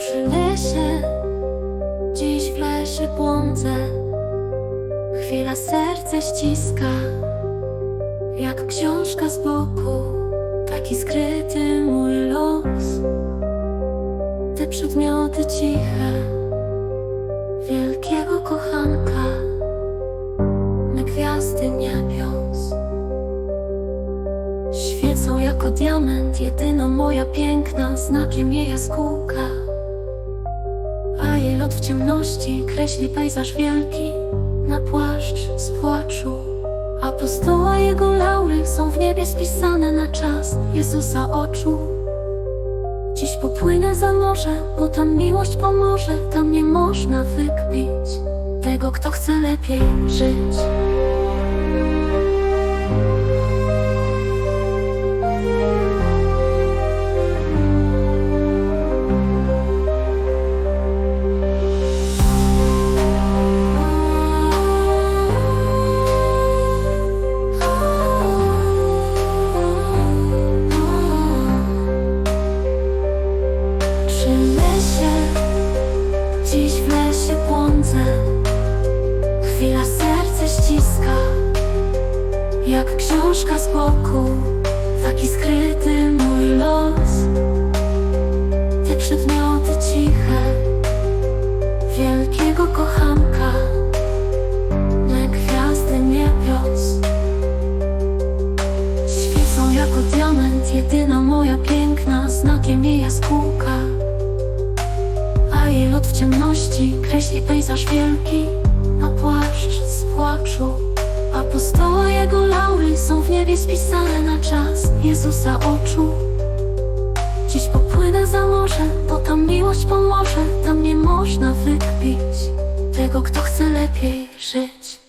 Przy lesie, dziś w lesie błądzę. Chwila serce ściska Jak książka z boku. Taki skryty mój los. Te przedmioty ciche Wielkiego kochanka. Me gwiazdy niebios. Świecą jako diament Jedyna moja piękna Znakiem jej jaskółka lot w ciemności Kreśli pejzaż wielki. Na płaszcz z płaczu Apostoła jego laury Są w niebie spisane na czas Jezusa oczu. Dziś popłynę za morze Bo tam miłość pomoże. Tam nie można wykpić Tego, kto chce lepiej żyć Chwila serce ściska Jak książka z boku. Taki skryty mój los. Te przedmioty ciche Wielkiego kochanka. Me gwiazdy niebios. Świecą jako diament Jedyna moja piękna Znakiem jej jaskółka w ciemności kreśli pejzaż wielki. Na płaszcz z płaczu Apostoła jego laury są w niebie spisane na czas Jezusa oczu. Dziś popłynę za morze, bo tam miłość pomoże. Tam nie można wykpić Tego, kto chce lepiej żyć.